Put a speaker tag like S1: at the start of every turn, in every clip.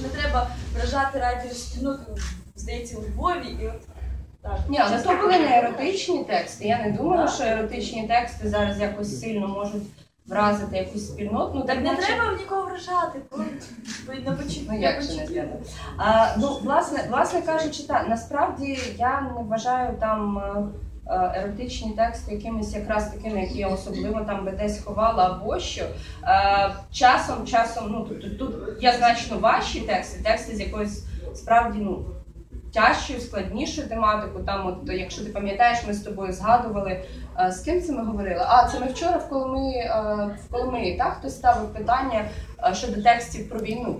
S1: що не треба вражати радіоспільноту, здається, у Львові і от так.
S2: Ні, але то були не еротичні тексти. Я не думаю, що еротичні тексти зараз якось сильно можуть вразити якусь спільноту. Ну,
S1: Так не
S2: наче-
S1: треба нікого вражати, бо ви не почуєте.
S2: Ну як же не треба? А, ну, власне, власне кажучи, так, насправді я не вважаю там е, еротичні тексти якимись якраз такими, які я особливо там би десь ховала або що. Е, часом, часом, ну тут, тут є значно важчі тексти, тексти з якоюсь справді ну. Тяжчою, складнішою тематикою. Там, от якщо ти пам'ятаєш, ми з тобою згадували, е, з ким це ми говорили? А це ми вчора в Коломиї, е, в Коломиї, так хтось ставив питання е, щодо текстів про війну.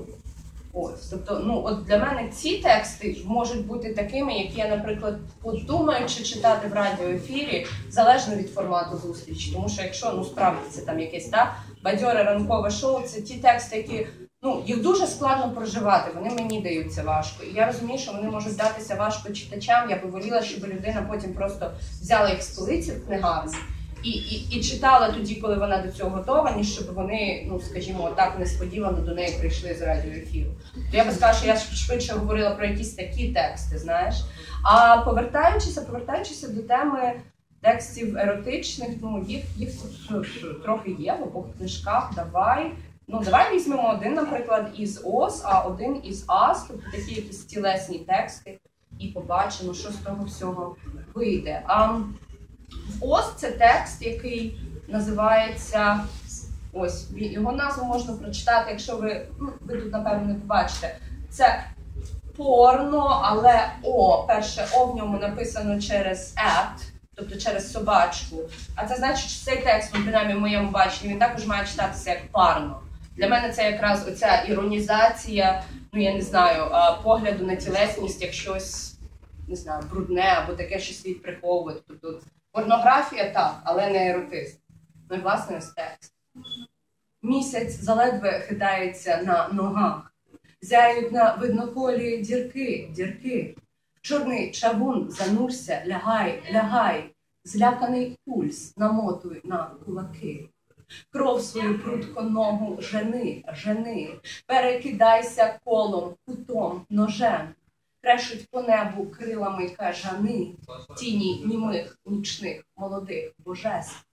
S2: Тобто, ну от для мене ці тексти можуть бути такими, які я, наприклад, подумаю, чи читати в радіоефірі, залежно від формату зустрічі. Тому що якщо ну справді це там якесь та бадьоре ранкове шоу, це ті тексти, які ну їх дуже складно проживати. Вони мені даються важко. І я розумію, що вони можуть датися важко читачам. Я би воліла, щоб людина потім просто взяла їх з полиці в книгарні. І, і, і читала тоді, коли вона до цього готова, ніж щоб вони, ну скажімо, так несподівано до неї прийшли з радіоефіру. То я би сказала, що я швидше говорила про якісь такі тексти, знаєш. А повертаючися, повертаючися до теми текстів еротичних, ну їх їх е, трохи є в обох книжках. Давай. Ну, давай візьмемо один, наприклад, із ОС, а один із АС, тобто такі якісь тілесні тексти, і побачимо, що з того всього вийде. А ОС це текст, який називається. Ось його назву можна прочитати, якщо ви, ну, ви тут, напевно, не побачите. Це порно, але О, перше О в ньому написано через at, тобто через собачку. А це значить, що цей текст, ну, принаймні в моєму баченні, він також має читатися як парно. Для мене це якраз оця іронізація, ну я не знаю, погляду на тілесність як щось, не знаю, брудне або таке, що слід приховувати. Тобто порнографія так, але не еротизм. Ну і власне ось текст. Місяць заледве хитається на ногах. Зяють на видноколі дірки, дірки. Чорний чавун занурся, лягай, лягай. Зляканий пульс намотуй на кулаки. Кров свою прутко ногу жени, жени. Перекидайся колом, кутом, ножем. Крешуть по небу крилами кажани, тіні німих, нічних, молодих божеств.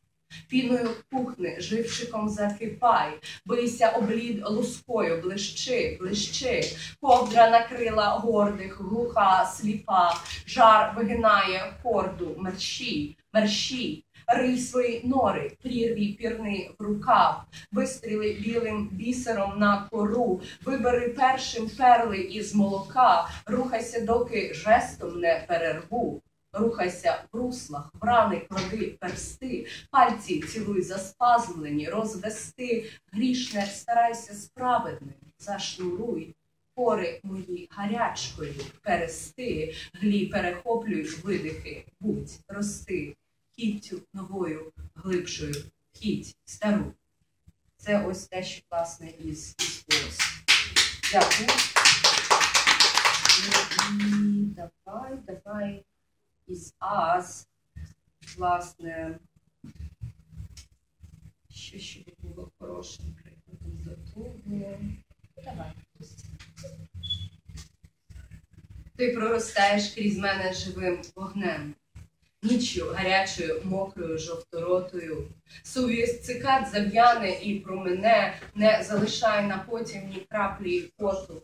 S2: Піною пухни, живчиком закипай, бийся облід лускою, блищи, блищи, ковдра накрила гордих, глуха, сліпа, жар вигинає хорду, мерщій, мерщій, свої нори, прірві пірни в рукав, вистріли білим бісером на кору, вибери першим перли із молока, рухайся, доки жестом не перерву. Рухайся в руслах, в рани клади персти, пальці цілуй заспазмлені, розвести, грішне старайся справедним, зашнуруй, пори мої гарячкою, перести, глі перехоплюй видихи, будь, рости, кіттю новою, глибшою, хіть стару. Це ось те, що власне із, із. Дякую. І давай, давай із Аз, власне, що ще було хорошим прикладом до того. Давай. Ти проростаєш крізь мене живим вогнем, ніччю гарячою, мокрою, жовторотою. Сувість цикад зав'яне і промене, не залишай на потім ні краплі поту.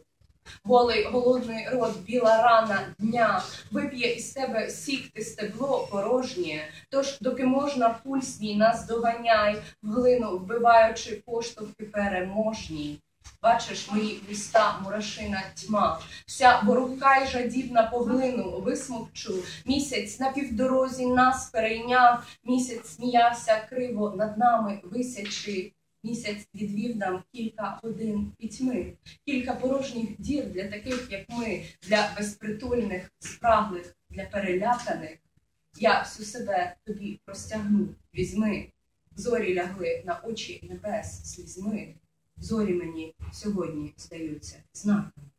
S2: Голий голодний рот, біла рана дня, вип'є із тебе сік ти стебло порожнє. Тож, доки можна, пульс мій нас доганяй, в глину вбиваючи поштовхи переможні. Бачиш мої вуста, мурашина тьма, вся ворогка й жадібна поглину висмокчу. Місяць на півдорозі нас перейняв, місяць сміявся криво над нами висячи. Місяць відвів нам кілька годин пітьми, кілька порожніх дір для таких, як ми, для безпритульних, спраглих, для переляканих. Я всю себе тобі простягну, візьми. Зорі лягли на очі небес слізьми. Зорі мені сьогодні здаються знаком.